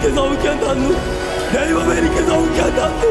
ദൈവം എനിക്ക് സൗഖ്യം തന്നു ദൈവം എനിക്ക് സൗഖ്യം തന്നു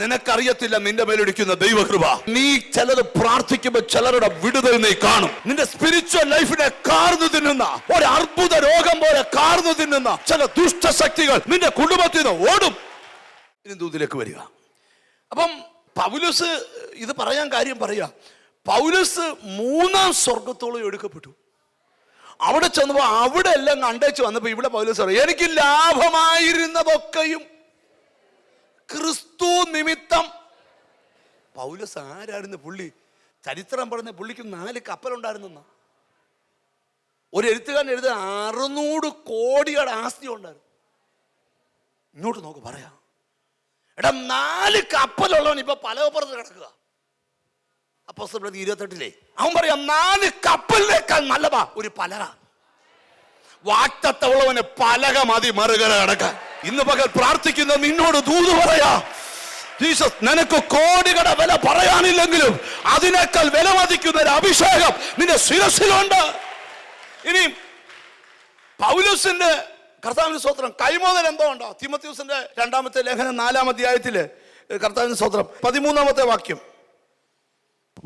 നിനക്കറിയത്തില്ല നിന്റെ മേലൊടിക്കുന്ന ദൈവകൃപ. നീ ചിലത് പ്രാർത്ഥിക്കുമ്പോൾ ചിലരുടെ വിടുതൽ നീ കാണും. നിന്റെ സ്പിരിച്വൽ ലൈഫിനെ കാർന്നു തിന്നുന്ന ഒരു അർബുദ രോഗം പോലെ കാർന്നു തിന്നുന്ന ചില ദുഷ്ടശക്തികൾ നിന്റെ കുടുംബത്തിൽ നിന്ന് ഓടും. ദൂതിലേക്ക് വരിക. അപ്പം പൗലസ് ഇത് പറയാൻ കാര്യം പറയാ. പൗലസ് മൂന്നാം സ്വർഗത്തോളം എടുക്കപ്പെട്ടു. അവിടെ ചെന്നപ്പോ അവിടെ എല്ലാം കണ്ടേച്ച് വന്നപ്പോ ഇവിടെ പൗലസ് പറയും എനിക്ക് ലാഭമായിരുന്നതൊക്കെയും ക്രിസ്തു നിമിത്തം. പൗലസ് ആരായിരുന്നു പുള്ളി? ചരിത്രം പറഞ്ഞ പുള്ളിക്ക് നാല് കപ്പലുണ്ടായിരുന്ന ഒരു എഴുത്തുകാരൻ എഴുതുക അറുന്നൂറ് കോടിയുടെ ആസ്തി ഉണ്ടായിരുന്നു. ഇങ്ങോട്ട് നോക്ക് പറയാ. എടാ നാല് കപ്പലുള്ളവൻ ഇപ്പൊ പലവപ്പുറത്ത് കിടക്കുക. അപ്പൊ ഇരുപത്തെട്ടിലേ അവൻ പറയാം നാല് കപ്പലിനേക്കാൾ നല്ലതാ ഒരു പലക. വാക്തത്തവളവന് പലക മതി മറുകര കിടക്കാൻ. ഇന്ന് പകൽ പ്രാർത്ഥിക്കുന്ന നിന്നോട് ദൂത് പറയാ ജീസസ് നിനക്ക് കോടികളുടെ വില പറയാനില്ലെങ്കിലും അതിനേക്കാൾ വില മതിക്കുന്ന ഒരു അഭിഷേകം നിന്റെ ശിരസിലുണ്ട് ഇനി പൗലൂസിന്റെ കർത്താവിന്റെ സ്വത്രം കൈമോതൽ എന്തോ ഉണ്ടോ? തിമത്യൂസിന്റെ രണ്ടാമത്തെ ലേഖനം നാലാം അധ്യായത്തിൽ കർത്താവിന്റെ സ്വത്രം പതിമൂന്നാമത്തെ വാക്യം.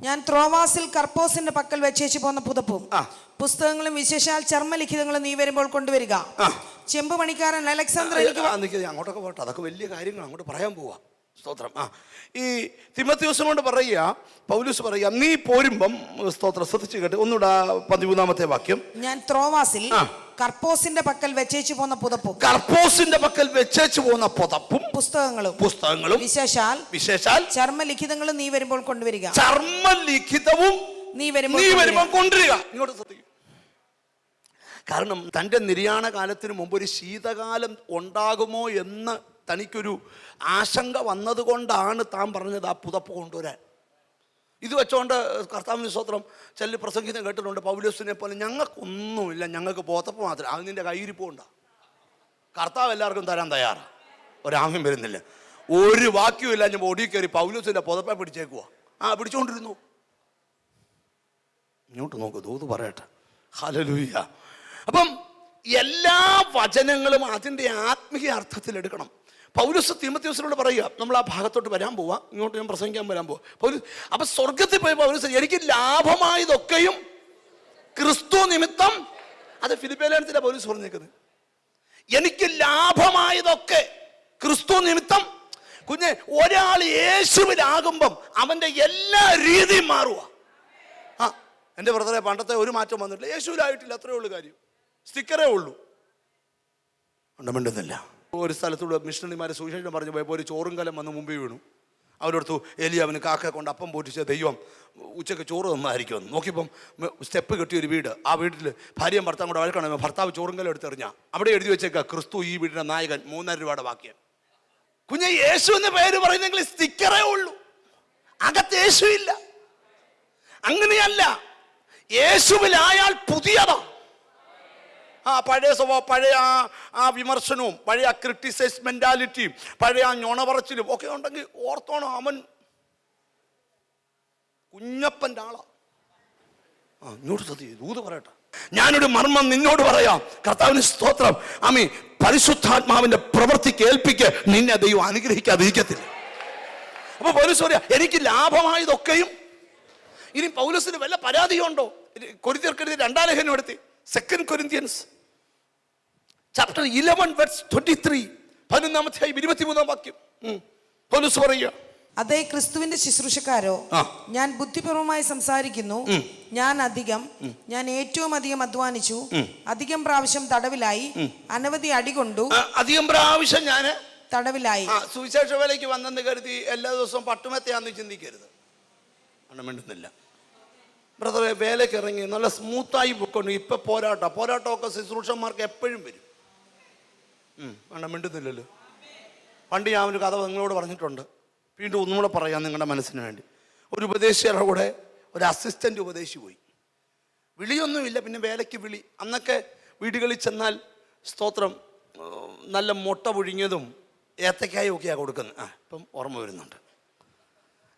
ഞാൻ ത്രോവാസിൽ കർപ്പോസിന്റെ പക്കൽ വെച്ചേച്ച് പോന്ന പുതപ്പും. പുസ്തകങ്ങളും വിശേഷാൽ ചർമ്മലിഖിതങ്ങളും നീ വരുമ്പോൾ കൊണ്ടുവരിക. ചെമ്പ് പണിക്കാരൻ അലക്സാണ്ടർ എനിക്ക് അങ്ങോട്ടൊക്കെ പോട്ടെ. അതൊക്കെ വലിയ കാര്യങ്ങൾ അങ്ങോട്ട് പറയാൻ പോവാ. സ്തോത്രം. ആ. ഈ തിമത്യൂസും കൊണ്ട് പറയുക പൗലൂസ് പറയുക നീ പോരുമ്പം സ്തോത്രം ശ്രദ്ധിച്ചു കേട്ട്. ഒന്നുകൂടെ പതിമൂന്നാമത്തെ വാക്യം. ഞാൻ ത്രോവാസിൽ. കർപ്പോസിന്റെ പക്കൽ വെച്ചേച്ചു പോന്ന പുതപ്പും. കർപ്പോസിന്റെ പക്കൽ വെച്ചേച്ചു പോന്ന പുതപ്പും. പുസ്തകങ്ങളും. പുസ്തകങ്ങളും. വിശേഷാൽ വിശേഷാൽ ചർമ്മലിഖിതങ്ങളും നീ വരുമ്പോൾ കൊണ്ടുവരിക. ചർമ്മലിഖിതവും നീ വരുമ്പോൾ നീ വരുമ്പോൾ കൊണ്ടുവരിക. ഇങ്ങോട്ട് ശ്രദ്ധിക്കും. കാരണം തന്റെ നിര്യാണ കാലത്തിന് മുമ്പ് ഒരു ശീതകാലം ഉണ്ടാകുമോ എന്ന് തനിക്കൊരു ആശങ്ക വന്നതുകൊണ്ടാണ് താൻ പറഞ്ഞത് ആ പുതപ്പ് കൊണ്ടുവരാൻ. ഇത് വെച്ചോണ്ട് കർത്താവിന് സ്വത്രം ചെല്ലി പ്രസംഗിതം കേട്ടിട്ടുണ്ട് പൗലോസിനെ പോലെ. ഞങ്ങൾക്കൊന്നുമില്ല ഞങ്ങൾക്ക് പോത്തപ്പ് മാത്രം. അത് നിന്റെ കയ്യിരിപ്പുണ്ടാ കർത്താവ് എല്ലാവർക്കും തരാൻ തയ്യാറാണ് ഒരാമ്യം വരുന്നില്ല. ഒരു വാക്യമില്ല ഞാൻ ഒടി കയറി പൗലോസിന്റെ പുതപ്പെ പിടിച്ചേക്കുക ആ പിടിച്ചോണ്ടിരുന്നു. ഇങ്ങോട്ട് നോക്കൂ ദൂത് പറയട്ടെ. ഹലലൂയ്യ അപ്പം എല്ലാ വചനങ്ങളും അതിന്റെ ആത്മീയ അർത്ഥത്തിൽ എടുക്കണം. പൗരസ് തിമത്യോസിനോട് പറയുക നമ്മൾ ആ ഭാഗത്തോട്ട് വരാൻ പോവാ ഇങ്ങോട്ട് ഞാൻ പ്രസംഗിക്കാൻ വരാൻ പോവാം. അപ്പൊ സ്വർഗത്തിൽ പോയ പൗരസ് എനിക്ക് ലാഭമായതൊക്കെയും ക്രിസ്തു നിമിത്തം അത് ഫിലിപ്പേലാനത്തിലെ പൗരസ് പറഞ്ഞേക്കുന്നത്. എനിക്ക് ലാഭമായതൊക്കെ ക്രിസ്തു നിമിത്തം കുഞ്ഞെ ഒരാൾ യേശുവിലാകുമ്പം അവന്റെ എല്ലാ രീതിയും മാറുക ആ എന്റെ ബ്രദറെ പണ്ടത്തെ ഒരു മാറ്റം വന്നിട്ടില്ല. യേശുവിലായിട്ടില്ല അത്രേ ഉള്ളൂ കാര്യം. സ്റ്റിക്കറേ ഉള്ളൂ. ഉണ്ടമിണ്ടുന്നില്ല ഒരു സ്ഥലത്തൂടെ മിഷണറിമാരെ സുവിശേഷം പറഞ്ഞു പോയപ്പോൾ ഒരു ചോറും കലം വന്ന് മുമ്പിൽ വീണു. അവരോടത്തു എലിയാവിന് കാക്ക കൊണ്ട് അപ്പം പോറ്റിച്ച ദൈവം ഉച്ചയ്ക്ക് ചോറ് തന്നായിരിക്കും നോക്കിയപ്പം സ്റ്റെപ്പ് കെട്ടിയ ഒരു വീട്. ആ വീട്ടിൽ ഭാര്യയും ഭർത്താവും കൂടെ വഴക്കാണ്. ഭർത്താവ് ചോറും കലം എടുത്തെറിഞ്ഞ അവിടെ എഴുതി വെച്ചേക്ക ക്രിസ്തു ഈ വീടിന്റെ നായകൻ മൂന്നര രൂപയുടെ വാക്യം കുഞ്ഞെ യേശു എന്ന പേര് പറയുന്നെങ്കിൽ സ്റ്റിക്കറേ ഉള്ളൂ. അകത്ത് യേശു ഇല്ല. അങ്ങനെയല്ല. യേശുവിലായാൽ പുതിയതാ. ആ പഴയ സ്വഭാവം പഴയ ആ ആ വിമർശനവും പഴയ ആ ക്രിട്ടിസൈസ് മെന്റാലിറ്റിയും പഴയ ആ ഞൊണപറച്ചിലും ഒക്കെ ഉണ്ടെങ്കിൽ ഓർത്തോണം അവൻ കുഞ്ഞപ്പന്റെ ആളാ. ആ ഇങ്ങോട്ട് സതി ദൂത് പറയട്ടെ. ഞാനൊരു മർമ്മം നിന്നോട് പറയാം. കർത്താവിന് സ്തോത്രം. ആമി പരിശുദ്ധാത്മാവിന്റെ പ്രവൃത്തിക്ക് ഏൽപ്പിക്ക്. നിന്നെ ദൈവം അനുഗ്രഹിക്കാതിരിക്കത്തില്ല. അപ്പൊ പൗലൂസ് പറയാ എനിക്ക് ലാഭമായതൊക്കെയും ഇനി പൗലൂസിന് വല്ല പരാതിയുണ്ടോ? കൊരിന്തിയർക്കെഴുതി രണ്ടാം ലേഖനം എടുത്തി. Second Corinthians chapter eleven verse twenty three പതിനൊന്നാമത്തെ ഇരുപത്തിമൂന്നാം വാക്യം. പോലീസ് പറയുക. അതേ ക്രിസ്തുവിന്റെ ശുശ്രൂഷക്കാരോ. ഞാൻ ബുദ്ധിപൂർവമായി സംസാരിക്കുന്നു. ഞാൻ അധികം ഞാൻ ഏറ്റവും അധികം അധ്വാനിച്ചു. അധികം പ്രാവശ്യം തടവിലായി. അനവധി അടികൊണ്ടു. അധികം പ്രാവശ്യം ഞാൻ തടവിലായി. സുവിശേഷ വേലയ്ക്ക് വന്നെന്ന് കരുതി എല്ലാ ദിവസവും പട്ടുമെത്തയാന്ന് ചിന്തിക്കരുത്. മിണ്ടുന്നില്ല. ബ്രദറെ വേലയ്ക്ക് ഇറങ്ങി നല്ല സ്മൂത്തായി പൊക്കൊണ്ട് ഇപ്പൊ പോരാട്ടം. പോരാട്ടമൊക്കെ ശുശ്രൂഷന്മാർക്ക് എപ്പോഴും വരും. അണ്ണം മിണ്ടുന്നില്ലല്ലോ. പണ്ട് ഞാൻ ഒരു കഥ നിങ്ങളോട് പറഞ്ഞിട്ടുണ്ട്. വീണ്ടും ഒന്നും കൂടെ പറയാം നിങ്ങളുടെ മനസ്സിന് വേണ്ടി. ഒരു ഉപദേശിയുടെ കൂടെ ഒരു അസിസ്റ്റന്റ് ഉപദേശി പോയി. വിളിയൊന്നുമില്ല പിന്നെ വേലയ്ക്ക് വിളി. അന്നൊക്കെ വീടുകളിൽ ചെന്നാൽ സ്തോത്രം നല്ല മുട്ട പുഴുങ്ങിയതും ഏത്തക്കായും ഒക്കെയാണ് കൊടുക്കുന്നത്. ആ ഇപ്പം ഓർമ്മ വരുന്നുണ്ട്.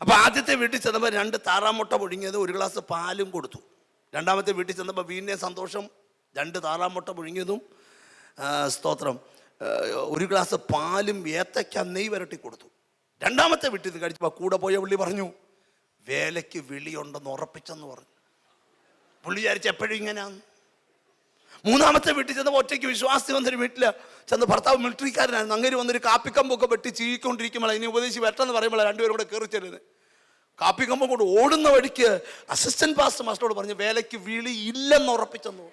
അപ്പോൾ ആദ്യത്തെ വീട്ടിൽ ചെന്നപ്പോൾ രണ്ട് താറാമുട്ട പുഴുങ്ങിയത് ഒരു ഗ്ലാസ് പാലും കൊടുത്തു. രണ്ടാമത്തെ വീട്ടിൽ ചെന്നപ്പോൾ വീണ്ടും സന്തോഷം രണ്ട് താറാമുട്ട പുഴുങ്ങിയതും സ്തോത്രം. ഒരു ഗ്ലാസ് പാലും ഏത്തയ്ക്ക നെയ് വരട്ടി കൊടുത്തു. രണ്ടാമത്തെ വീട്ടിൽ നിന്ന് കഴിച്ചപ്പോൾ കൂടെ പോയ പുള്ളി പറഞ്ഞു വേലയ്ക്ക് വിളിയുണ്ടെന്ന് ഉറപ്പിച്ചെന്ന് പറഞ്ഞു. പുള്ളി വിചാരിച്ച എപ്പോഴും ഇങ്ങനെയാണ്. മൂന്നാമത്തെ വീട്ടിൽ ചെന്നപ്പോൾ ഒറ്റയ്ക്ക് വിശ്വാസി വന്നൊരു വീട്ടിൽ ചെന്ന് ഭർത്താവ് മിലിറ്ററിക്കാരനായിരുന്നു. അങ്ങനെ വന്നൊരു കാപ്പിക്കമ്പൊക്കെ വെട്ടി ചീക്കൊണ്ടിരിക്കുമ്പോൾ അതിനെ ഉപദേശി വെട്ടെന്ന് പറയുമ്പോൾ രണ്ടുപേരും കൂടെ കയറി ചെല്ലുന്നത് കാപ്പിക്കമ്പം കൊണ്ട് ഓടുന്ന വഴിക്ക് അസിസ്റ്റന്റ് പാസ്റ്റർ മാസ്റ്ററോട് പറഞ്ഞു വേലയ്ക്ക് വിളി ഇല്ലെന്ന് ഉറപ്പിച്ചെന്നു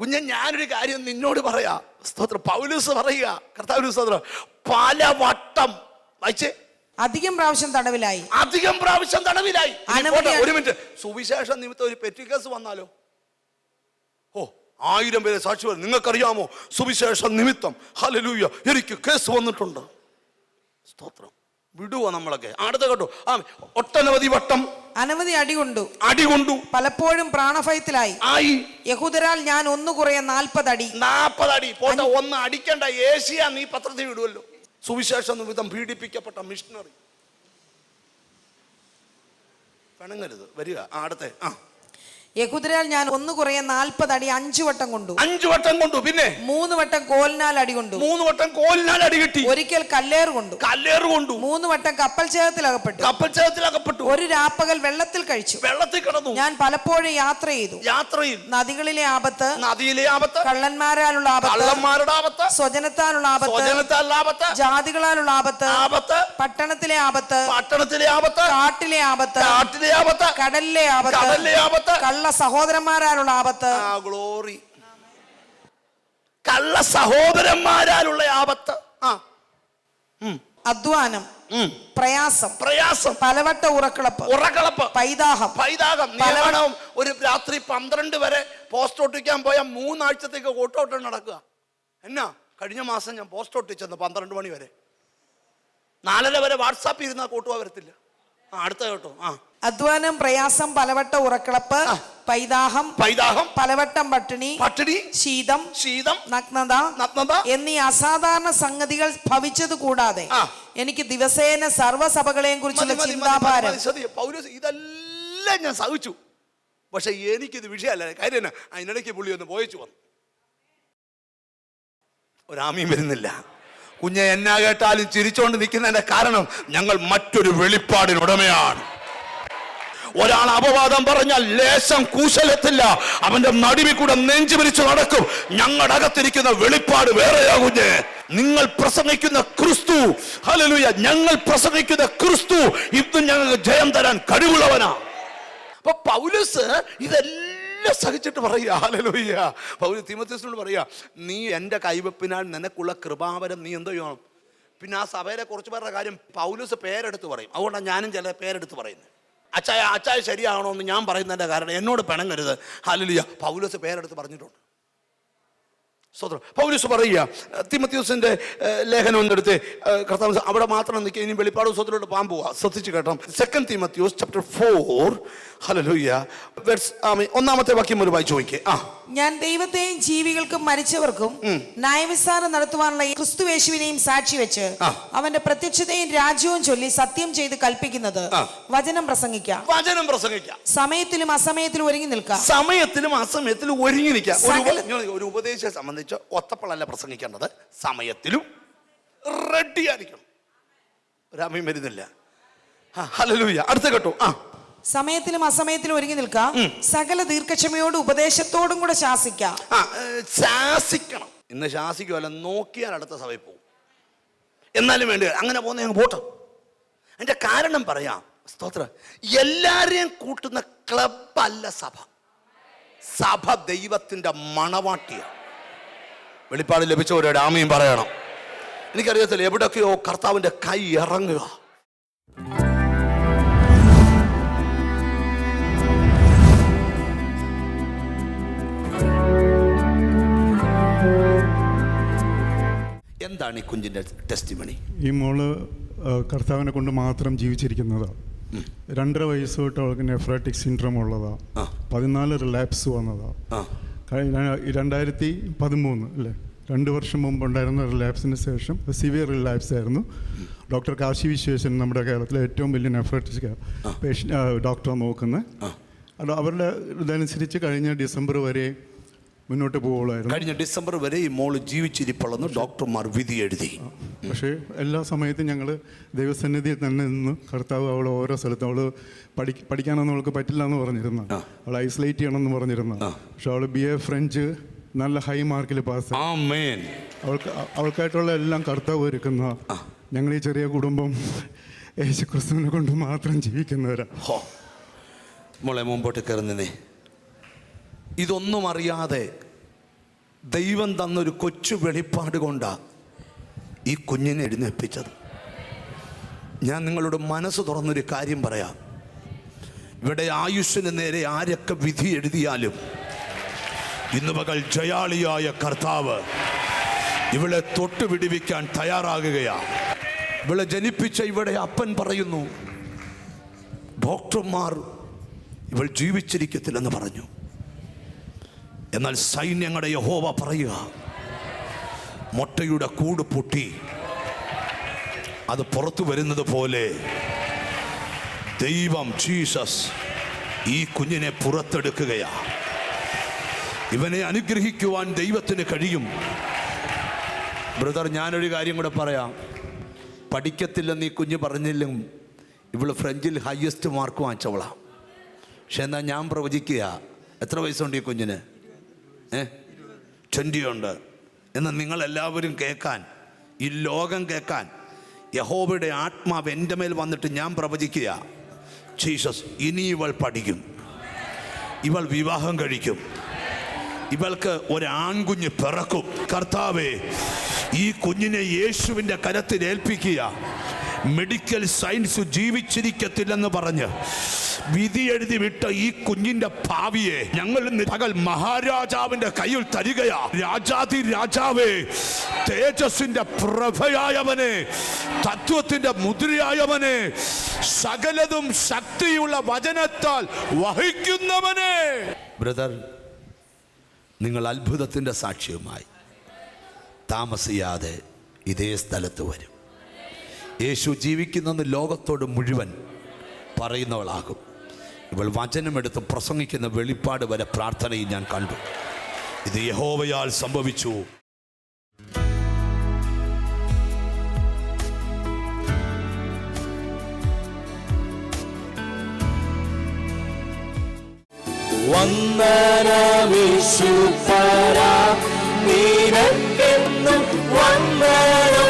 കുഞ്ഞൻ ഞാനൊരു കാര്യം നിന്നോട് പറയാ. സ്തോത്രം. പൗലൂസ് പറയുക. കർത്താവ് സ്തോത്രം. പല വട്ടം. വായിച്ചേ? അധികം പ്രാവശ്യം തടവിലായി. അധികം പ്രാവശ്യം തടവിലായി. ഒരു മിനിറ്റ്. സുവിശേഷം നിമിത്തം ഒരു പെറ്റി കേസ് വന്നാലോ? ഓ ആയിരം പേരെ സാക്ഷി പറഞ്ഞു നിങ്ങൾക്കറിയാമോ? സുവിശേഷ നിമിത്തം. ഹലലൂയ എനിക്ക് കേസ് വന്നിട്ടുണ്ട്. സ്തോത്രം. വിടുവോ നമ്മളൊക്കെ? അടുത്ത കേട്ടു. ആ ഒട്ടനവധി വട്ടം. അനവധി അടികൊണ്ടു അടി കൊണ്ടു. പലപ്പോഴും പ്രാണഭയത്തിലായി. ആയി. യഹൂദരാൽ ഞാൻ ഒന്നു കുറയെ നാൽപ്പത് അടി നാൽപ്പത് അടി പോട്ടെ ഒന്ന് അടിക്കണ്ട. ഏഷ്യ നീ പത്രത്തിൽ വിടുവല്ലോ. സുവിശേഷ നിമിത്തം പീഡിപ്പിക്കപ്പെട്ട മിഷണറി പിണങ്ങരുത്. വരിക. ആ അടുത്തെ. ആ. യഹൂദരാൽ ഞാൻ ഒന്ന് കുറയെ നാൽപ്പത് അടി അഞ്ചു വട്ടം കൊണ്ടു. അഞ്ചു വട്ടം കൊണ്ടു പിന്നെ? മൂന്ന് വട്ടം കോലിനാൽ അടി കൊണ്ടു. മൂന്ന് വട്ടം കോലിനാൽ അടി കിട്ടി. ഒരിക്കൽ കല്ലേർ കൊണ്ടു. കല്ലേർ കൊണ്ടു. മൂന്ന് വട്ടം കപ്പൽ ചേതത്തിൽ അകപ്പെട്ടു. കപ്പൽ ചേതത്തിലകപ്പെട്ടു ഒരു രാപ്പകൽ വെള്ളത്തിൽ കഴിച്ചു. വെള്ളത്തിൽ കിടന്നു. ഞാൻ പലപ്പോഴും യാത്ര ചെയ്തു. യാത്ര ചെയ്തു നദികളിലെ ആപത്ത് നദിയിലെ ആപത്ത് കള്ളന്മാരാലുള്ള ആപത്ത് കള്ളന്മാരുടെ ആപത്ത് സ്വജനത്താലുള്ള ആപത്ത് സ്വജനത്താലുള്ള ആപത്ത് ജാതികളാലുള്ള ആപത്ത് ആപത്ത് പട്ടണത്തിലെ ആപത്ത് പട്ടണത്തിലെ ആപത്ത് കാട്ടിലെ ആപത്ത് കാട്ടിലെ ആപത്ത് കടലിലെ ആപത്ത് കടലിലെ ആപത്ത് കള്ള സഹോദരന്മാരാലുള്ള ആപത്ത്? ഗ്ലോറി കള്ള സഹോദരന്മാരാലുള്ള ആപത്ത്. ആ. അധ്വാനം പ്രയാസം പ്രയാസം. പലവട്ട ഉറക്കളപ്പ് ഉറക്കളപ്പ്. പൈതാഹം പൈതാഹം. പലവണവും ഒരു രാത്രി പന്ത്രണ്ട് വരെ പോസ്റ്റ് ഒട്ടിക്കാൻ പോയ മൂന്നാഴ്ചത്തേക്ക് ഓട്ടോട്ടം നടക്കുക. എന്നാ? കഴിഞ്ഞ മാസം ഞാൻ പോസ്റ്റ് ഒട്ടിച്ചെന്ന് പന്ത്രണ്ട് മണി വരെ. നാലര വരെ വാട്സാപ്പ് ഇരുന്നാൽ കൂട്ടുക വരത്തില്ല. ആ അടുത്ത കേട്ടോ. ആ. അധ്വാനം പ്രയാസം പലവട്ട ഉറക്കിളപ്പ് പൈതാഹം പൈതാഹം പലവട്ടം പട്ടിണി പട്ടിണി ശീതം ശീതം നഗ്നത നഗ്നത എന്നീ അസാധാരണ സംഗതികൾ ഭവിച്ചത് കൂടാതെ എനിക്ക് ദിവസേന സർവസഭകളെയും കുറിച്ചുള്ള ചിന്താഭാരം. ഇതെല്ലാം ഞാൻ സഹിച്ചു. പക്ഷെ എനിക്കിത് വിഷയമല്ല. കാര്യം അതിനിടയ്ക്ക് പുള്ളി ഒന്ന് പോയച്ചു വന്നു. ഒരാമീം വരുന്നില്ല. കുഞ്ഞെ എന്നാ കേട്ടാലും ചിരിച്ചോണ്ട് നിൽക്കുന്നതിന്റെ കാരണം ഞങ്ങൾ മറ്റൊരു വെളിപ്പാടിനുടമയാണ് ഒരാൾ അപവാദം പറഞ്ഞാൽ ലേശം കൂശലത്തില്ല. അവന്റെ നടുവിൽ കൂടെ നെഞ്ചു പിരിച്ചു നടക്കും. ഞങ്ങളുടെ അകത്തിരിക്കുന്ന വെളിപ്പാട് വേറെയാകുഞ്ഞ്. നിങ്ങൾ പ്രസംഗിക്കുന്ന ക്രിസ്തു ഹല്ലേലൂയ ഞങ്ങൾ പ്രസംഗിക്കുന്ന ക്രിസ്തു ഇന്നും ഞങ്ങൾക്ക് ജയം തരാൻ കഴിവുള്ളവനാ. അപ്പൊ പൗലസ് ഇതെല്ലാം സഹിച്ചിട്ട് പറയുക ഹാലലൂയ്യ പൗലസ് തിമത്യസിനോട് പറയുക നീ എന്റെ കൈവപ്പിനാൽ നിനക്കുള്ള കൃപാവരം നീ എന്തോ ചെയ്യണം? പിന്നെ ആ സഭയിലെ കുറച്ച് പേരുടെ കാര്യം പൗലസ് പേരെടുത്ത് പറയും. അതുകൊണ്ടാണ് ഞാനും ചില പേരെടുത്ത് പറയുന്നത്. അച്ചായ അച്ചായ ശരിയാണോ എന്ന് ഞാൻ പറയുന്നതിന്റെ കാരണം എന്നോട് പിണങ്ങരുത്. ഹാലലുയ്യ പൗലോസ് പേരെടുത്ത് പറഞ്ഞിട്ടുണ്ട്. സ്വതന്ത്രം പൗലോസ് പറയുക തിമത്യൂസിന്റെ ലേഖനം ഒന്നെടുത്ത് കർത്താവ് അവിടെ മാത്രം നിൽക്കുക. ഇനി വെളിപ്പാട് സ്വത്തിലോട്ട് പോകാൻ പോവാ. ശ്രദ്ധിച്ച് കേട്ടോ. Second Timothy chapter four hallelujah ഒന്നാമത്തെ വാക്യം ഒരു വായിച്ചു നോക്കിയേ ആ. ഞാൻ ദൈവത്തെയും ജീവികൾക്കും മരിച്ചവർക്കും ന്യായവിസ്താരം നടത്തുവാനുള്ള ക്രിസ്തുവേശുവിനെയും സാക്ഷി വെച്ച് അവന്റെ പ്രത്യക്ഷതയും രാജ്യവും ചൊല്ലി സത്യം ചെയ്ത് കൽപ്പിക്കുന്നത് വചനം പ്രസംഗിക്കാം. വചനം പ്രസംഗിക്കാം. സമയത്തിലും അസമയത്തിലും ഒരുങ്ങി നിൽക്കാം. സമയത്തിലും അസമയത്തിലും ഒരുങ്ങി നിൽക്കാം. ഒരു ഉപദേശത്തെ സംബന്ധിച്ച് ഒത്തപ്പളല്ല പ്രസംഗിക്കേണ്ടത്. സമയത്തിലും റെഡി ആയിരിക്കണം. ഒരമ്മയും വരുന്നില്ല. ഹലലൂയ അടുത്ത കേട്ടോ ആ. സമയത്തിലും അസമയത്തിലും ഒരുങ്ങി നിൽക്കാം. സകല ദീർഘക്ഷമയോട് ഉപദേശത്തോടും കൂടെ ശാസിക്കാം. ആ ശാസിക്കണം. ഇന്ന് ശാസിക്കുമല്ല നോക്കിയാൽ അടുത്ത സഭയിൽ പോകും. എന്നാലും വേണ്ടി അങ്ങനെ പോകുന്ന ഞങ്ങൾ പോട്ടോ. അതിന്റെ കാരണം പറയാം. സ്തോത്ര. എല്ലാരെയും കൂട്ടുന്ന ക്ലബല്ല സഭ. സഭ ദൈവത്തിന്റെ മണവാട്ടിയാണ് വെളിപ്പാട് ലഭിച്ചവരുടെ ആമയും പറയണം. എനിക്കറിയത്തില്ല എവിടെയൊക്കെയോ കർത്താവിന്റെ കൈ ഇറങ്ങുക. എന്താണ് ഈ കുഞ്ഞിന്റെ ടെസ്റ്റ് മണി ഈ മോൾ കർത്താവിനെ കൊണ്ട് മാത്രം ജീവിച്ചിരിക്കുന്നതാണ് രണ്ടര വയസ്സ് തൊട്ട് അവൾക്ക് നെഫ്രാറ്റിക് സിൻഡ്രം ഉള്ളതാ. പതിനാല് റിലാപ്സ് വന്നതാ. ആ. കഴിഞ്ഞ രണ്ടായിരത്തി പതിമൂന്ന് അല്ലേ? രണ്ട് വർഷം മുമ്പ് ഉണ്ടായിരുന്ന റിലാപ്സിന് ശേഷം സിവിയർ റിലാപ്സ് ആയിരുന്നു. ഡോക്ടർ കാശി വിശ്വേശൻ നമ്മുടെ കേരളത്തിലെ ഏറ്റവും വലിയ നെഫ്രാറ്റിക് പേഷ്യൻ ഡോക്ടറെ നോക്കുന്നത്. അവരുടെ ഇതനുസരിച്ച് കഴിഞ്ഞ ഡിസംബർ വരെ മുന്നോട്ട് പോകുകയായിരുന്നു. കഴിഞ്ഞ ഡിസംബർ വരെ ഈ മോൾ ജീവിച്ചിരിപ്പുള്ളെന്ന് ഡോക്ടർമാർ വിധി എഴുതി. പക്ഷേ എല്ലാ സമയത്തും ഞങ്ങൾ ദൈവസന്നിധിയിൽ തന്നെ നിന്ന് കർത്താവ് അവൾ ഓരോ സ്ഥലത്തും അവൾ പഠി പഠിക്കാനൊന്നും അവൾക്ക് പറ്റില്ല എന്ന് പറഞ്ഞിരുന്നു അവൾ ഐസൊലേറ്റ് ചെയ്യണമെന്ന് പറഞ്ഞിരുന്നു. പക്ഷെ അവൾ ബി എ ഫ്രഞ്ച് നല്ല ഹൈ മാർക്കിൽ പാസ് അവൾക്ക് അവൾക്കായിട്ടുള്ള എല്ലാം കർത്താവ് ഒരുക്കുന്ന ഞങ്ങൾ ഈ ചെറിയ കുടുംബം യേശുക്രിസ്തുവിനെ കൊണ്ട് മാത്രം ജീവിക്കുന്നവരാ. മോളെ മുമ്പോട്ട് കയറുന്നേ. ഇതൊന്നും അറിയാതെ ദൈവം തന്നൊരു കൊച്ചു വെളിപ്പാട് കൊണ്ടാണ് ഈ കുഞ്ഞിനെ എഴുന്നേൽപ്പിച്ചത് ഞാൻ നിങ്ങളുടെ മനസ്സ് തുറന്നൊരു കാര്യം പറയാം. ഇവിടെ ആയുസ്സിന് നേരെ ആരൊക്കെ വിധി എഴുതിയാലും ഇന്ന് പകൽ ജയാളിയായ കർത്താവ് ഇവളെ തൊട്ട് വിടിവിക്കാൻ തയ്യാറാകുകയാ. ഇവളെ ജനിപ്പിച്ച ഇവിടെ അപ്പൻ പറയുന്നു ഡോക്ടർമാർ ഇവൾ ജീവിച്ചിരിക്കത്തില്ലെന്ന് പറഞ്ഞു. എന്നാൽ സൈന്യങ്ങളുടെ യഹോവ പറയുക മുട്ടയുടെ കൂട് പൊട്ടി. അത് പുറത്തു വരുന്നത് പോലെ ദൈവം ജീസസ് ഈ കുഞ്ഞിനെ പുറത്തെടുക്കുകയാ. ഇവനെ അനുഗ്രഹിക്കുവാൻ ദൈവത്തിന് കഴിയും. ബ്രദർ ഞാനൊരു കാര്യം കൂടെ പറയാം. പഠിക്കത്തില്ലെന്ന് ഈ കുഞ്ഞ് പറഞ്ഞില്ലും ഇവൾ ഫ്രഞ്ചിൽ ഹയസ്റ്റ് മാർക്ക് വാങ്ങിച്ചവളാണ് പക്ഷെ എന്നാൽ ഞാൻ പ്രവചിക്കുക എത്ര വയസ്സുണ്ട് ഈ കുഞ്ഞിന്? ഉണ്ട് എന്നാൽ നിങ്ങളെല്ലാവരും കേൾക്കാൻ ഈ ലോകം കേൾക്കാൻ യഹോബയുടെ ആത്മാവ് എന്റെ മേൽ വന്നിട്ട് ഞാൻ പ്രവചിക്കുക. ജീസസ് ഇനി ഇവൾ പഠിക്കും. ഇവൾ വിവാഹം കഴിക്കും. ഇവൾക്ക് ഒരാൺകുഞ്ഞ് പിറക്കും. കർത്താവേ ഈ കുഞ്ഞിനെ യേശുവിന്റെ കരത്തിൽ ഏൽപ്പിക്കുക. മെഡിക്കൽ സയൻസ് ജീവിച്ചിരിക്കത്തില്ലെന്ന് പറഞ്ഞ് വിധി എഴുതി വിട്ട ഈ കുഞ്ഞിന്റെ ഭാവിയെ ഞങ്ങൾ പകൽ മഹാരാജാവിന്റെ കയ്യിൽ തരികയാ. രാജാതി രാജാവേ തേജസ്സിന്റെ പ്രഭയായവനെ തത്വത്തിന്റെ മുദ്രയായവനെ സകലതും ശക്തിയുള്ള വചനത്താൽ വഹിക്കുന്നവനെ. ബ്രദർ നിങ്ങൾ അത്ഭുതത്തിന്റെ സാക്ഷ്യവുമായി താമസിയാതെ ഇതേ സ്ഥലത്ത് വരും. യേശു ജീവിക്കുന്നെന്ന് ലോകത്തോട് മുഴുവൻ പറയുന്നവളാകും. ഇവൾ വചനമെടുത്ത് പ്രസംഗിക്കുന്ന വെളിപ്പാട് വരെ പ്രാർത്ഥനയും ഞാൻ കണ്ടു. ഇത് യഹോവയാൽ സംഭവിച്ചു. വന്ദനവിശുദ്ധരാ നിരക്കെന്നും വന്ദനം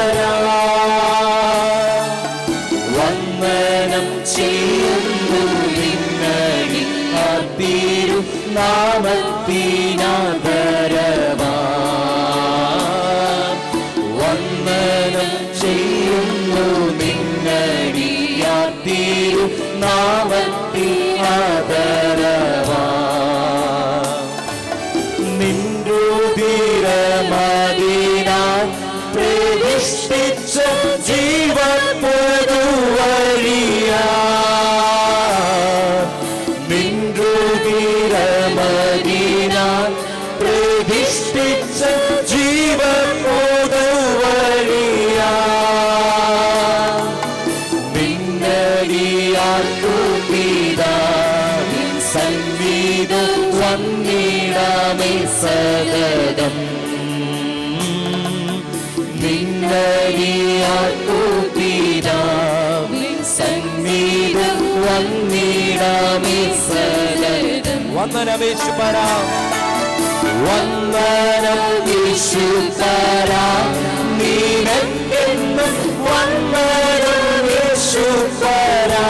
വേണ്ടാമേ സകലം വന്ദനം യേശുപരാ വന്ദനം യേശുപരാ നിനക്കെന്നും വന്ദനം യേശുപരാ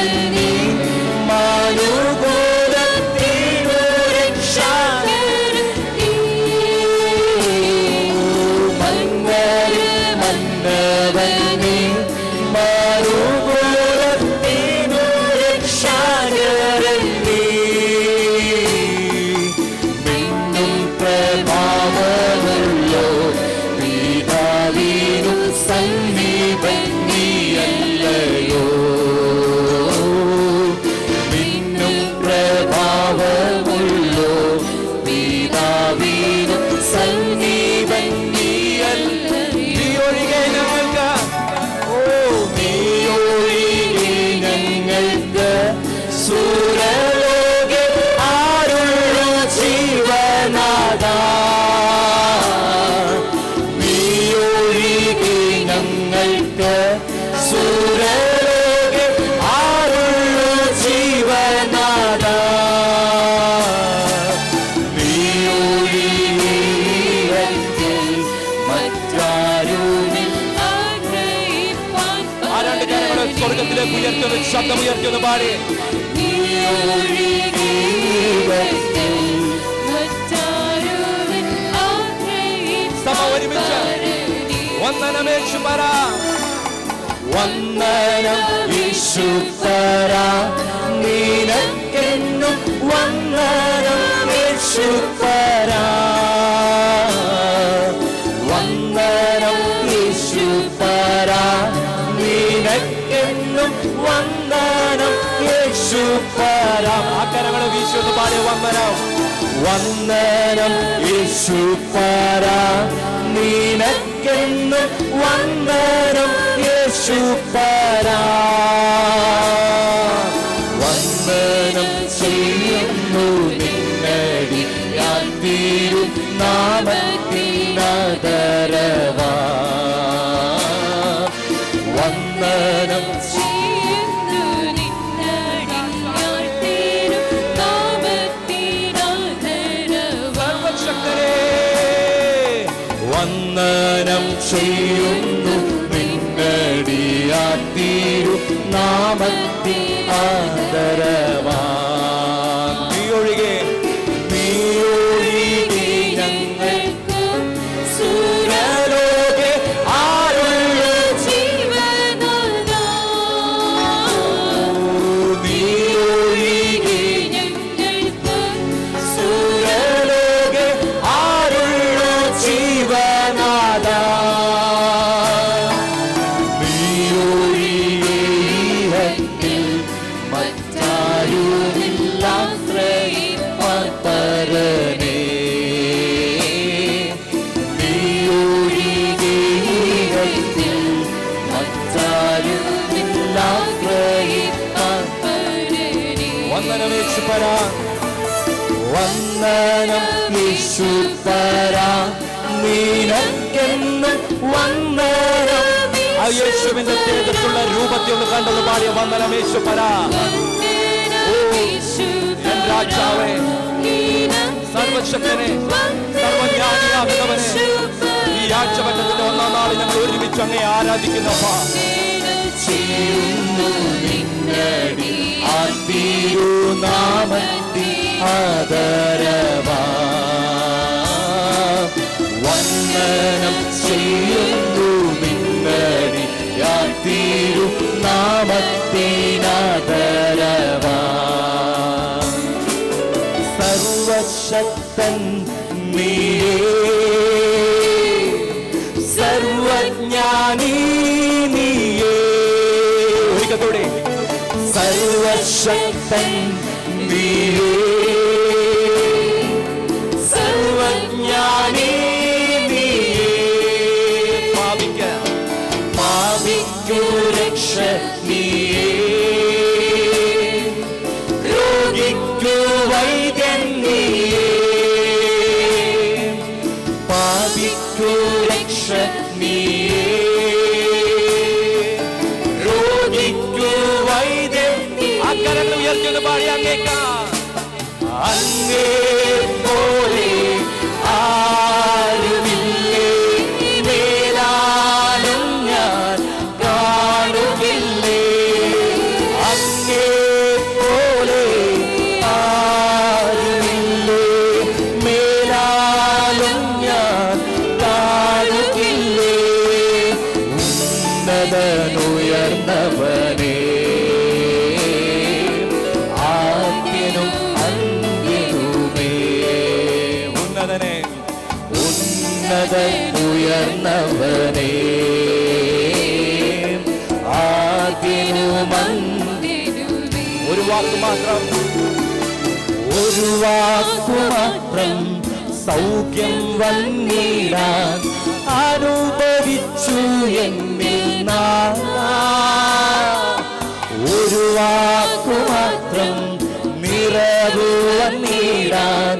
Hallelujah. ശബ്ദമുയർത്തി ഒന്ന് പാടി. മനം വിശുദ്ധരാ. നിനക്കെന്നും വന്ദനം വിശുദ്ധരാ. വന്ദനം വിശുദ്ധരാ. നിനക്കെന്നും വന്ദനം യേശുപ്പരാ അക്കരങ്ങൾ വിശുദ്ധ പാടി വന്ദനം. വന്ദനം യേശുപ്പരാ നിനക്കെന്നും വന്ദനം superar. No. അങ്ങ് അങ്ങേ ആരാധിക്കുന്നപ്പ വന്ദനം ചെയ്യുന്നു നിന്നടി യാ തിരുനാമത്തിനാൽ ജ്ഞാനി നീയേ. ഒരിക്കത്തോടെ. സർവശക്തൻ നീയേ. സർവജ്ഞാനി നീയേ. പാപിക്ക. പാപിക്കു രക്ഷ രക്ഷ அங்கே போலே ஆ വാക്ക് മാത്രം. ഒരു വാക്ക് മാത്രം സൗഖ്യം വന്നിടാൻ അനുഭവിച്ചു എന്നിൽ ഒരു വാക്ക് മാത്രം നിറവ് വന്നിടാൻ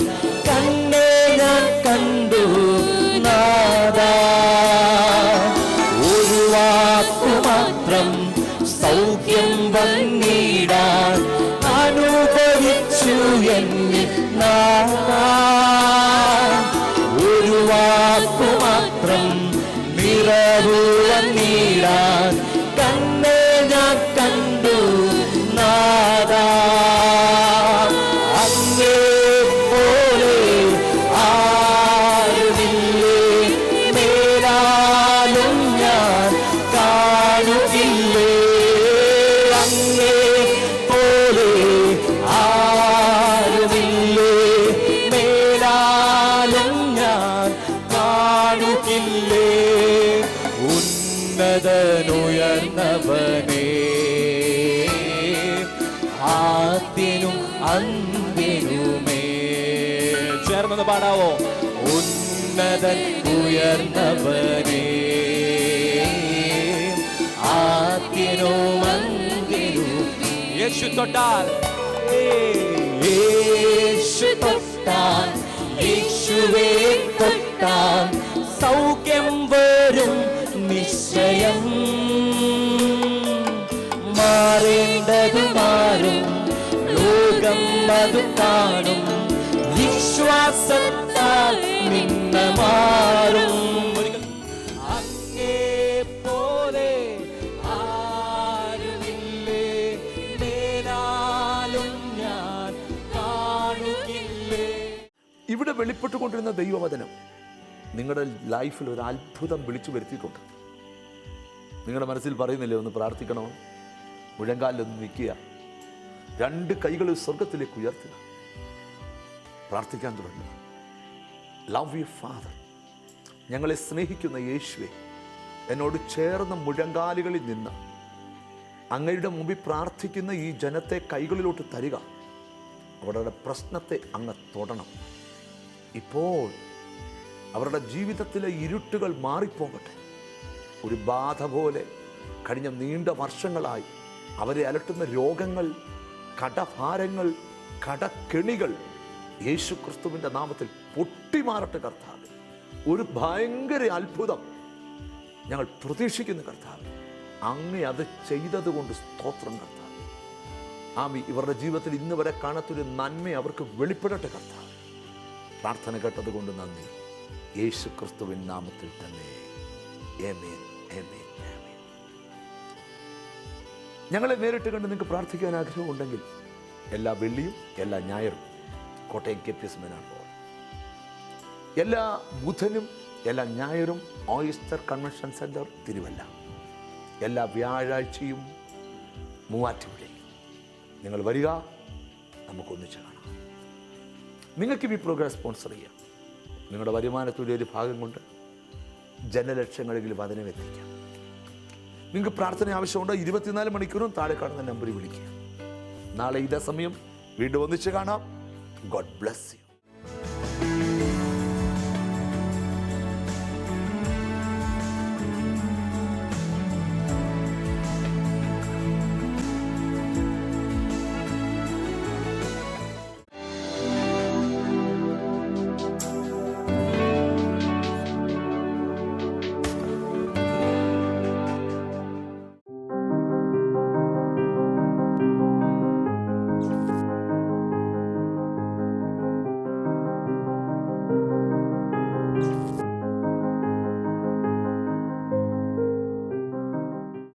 Mira. യേശു തൊട്ടാൽ യേശു തൊട്ടാൽ യേശുവേ തൊട്ടാൽ സൗഖ്യം വരും നിശ്ചയം. മാറേണ്ടത് മാറും ലോകം അത് കാണും. വിശ്വാസത്താൽ നിന്ന മാറും. വെളിപ്പെട്ടുകൊണ്ടിരുന്ന ദൈവവചനം നിങ്ങളുടെ ലൈഫിൽ ഒരു അത്ഭുതം വിളിച്ചു വരുത്തിയിട്ടുണ്ട്. നിങ്ങളുടെ മനസ്സിൽ പറയുന്നില്ലേ ഒന്ന് പ്രാർത്ഥിക്കണോ? മുഴങ്കാലിലൊന്ന് നിൽക്കുക. രണ്ട് കൈകൾ സ്വർഗത്തിലേക്ക് ഉയർത്തുക. പ്രാർത്ഥിക്കാൻ തുടങ്ങുക. ലവ് യു ഫാദർ ഞങ്ങളെ സ്നേഹിക്കുന്ന യേശുവെ എന്നോട് ചേർന്ന മുഴങ്കാലുകളിൽ നിന്ന് അങ്ങയുടെ മുമ്പിൽ പ്രാർത്ഥിക്കുന്ന ഈ ജനത്തെ കൈകളിലോട്ട് തരിക. അവരുടെ പ്രശ്നത്തെ അങ്ങ് തൊടണം. ഇപ്പോൾ അവരുടെ ജീവിതത്തിലെ ഇരുട്ടുകൾ മാറിപ്പോകട്ടെ. ഒരു ബാധ പോലെ കഴിഞ്ഞ നീണ്ട വർഷങ്ങളായി അവരെ അലട്ടുന്ന രോഗങ്ങൾ കടഭാരങ്ങൾ കടക്കെണികൾ യേശു ക്രിസ്തുവിന്റെ നാമത്തിൽ പൊട്ടിമാറട്ടെ കർത്താവ്. ഒരു ഭയങ്കര അത്ഭുതം ഞങ്ങൾ പ്രതീക്ഷിക്കുന്ന കർത്താവ്. അങ്ങേ അത് ചെയ്തതുകൊണ്ട് സ്തോത്രം കർത്താവ്. ആമി ഇവരുടെ ജീവിതത്തിൽ ഇന്ന് വരെ കാണാത്തൊരു നന്മ അവർക്ക് വെളിപ്പെടട്ടെ കർത്താവ്. പ്രാർത്ഥന കേട്ടതുകൊണ്ട് നന്ദി. യേശു ക്രിസ്തുവിൻ നാമത്തിൽ തന്നെ. ഞങ്ങളെ നേരിട്ട് കണ്ട് നിങ്ങൾക്ക് പ്രാർത്ഥിക്കാൻ ആഗ്രഹമുണ്ടെങ്കിൽ എല്ലാ വെള്ളിയും എല്ലാ ഞായറും കോട്ടയം കെ പി എസ് മേനാണ് എല്ലാ ബുധനും എല്ലാ ഞായറും ഓയിസ്റ്റർ കൺവെൻഷൻ സെന്റർ തിരുവല്ല. എല്ലാ വ്യാഴാഴ്ചയും മൂവാറ്റുപുഴയും നിങ്ങൾ വരിക നമുക്കൊന്നിച്ച് കാണാം. നിങ്ങൾക്ക് ഈ പ്രോഗ്രാം സ്പോൺസർ ചെയ്യാം. നിങ്ങളുടെ വരുമാനത്തിന്റെ ഒരു ഭാഗം കൊണ്ട് ജനലക്ഷങ്ങളെങ്കിലും അതിനെ എത്തിക്കാം. നിങ്ങൾക്ക് പ്രാർത്ഥന ആവശ്യമുണ്ടോ? ഇരുപത്തിനാല് മണിക്കൂറും താഴെ കാണുന്ന നമ്പറിൽ വിളിക്കുക നാളെ ഇതേ സമയം വീണ്ടും ഒന്നിച്ച് കാണാം. God bless you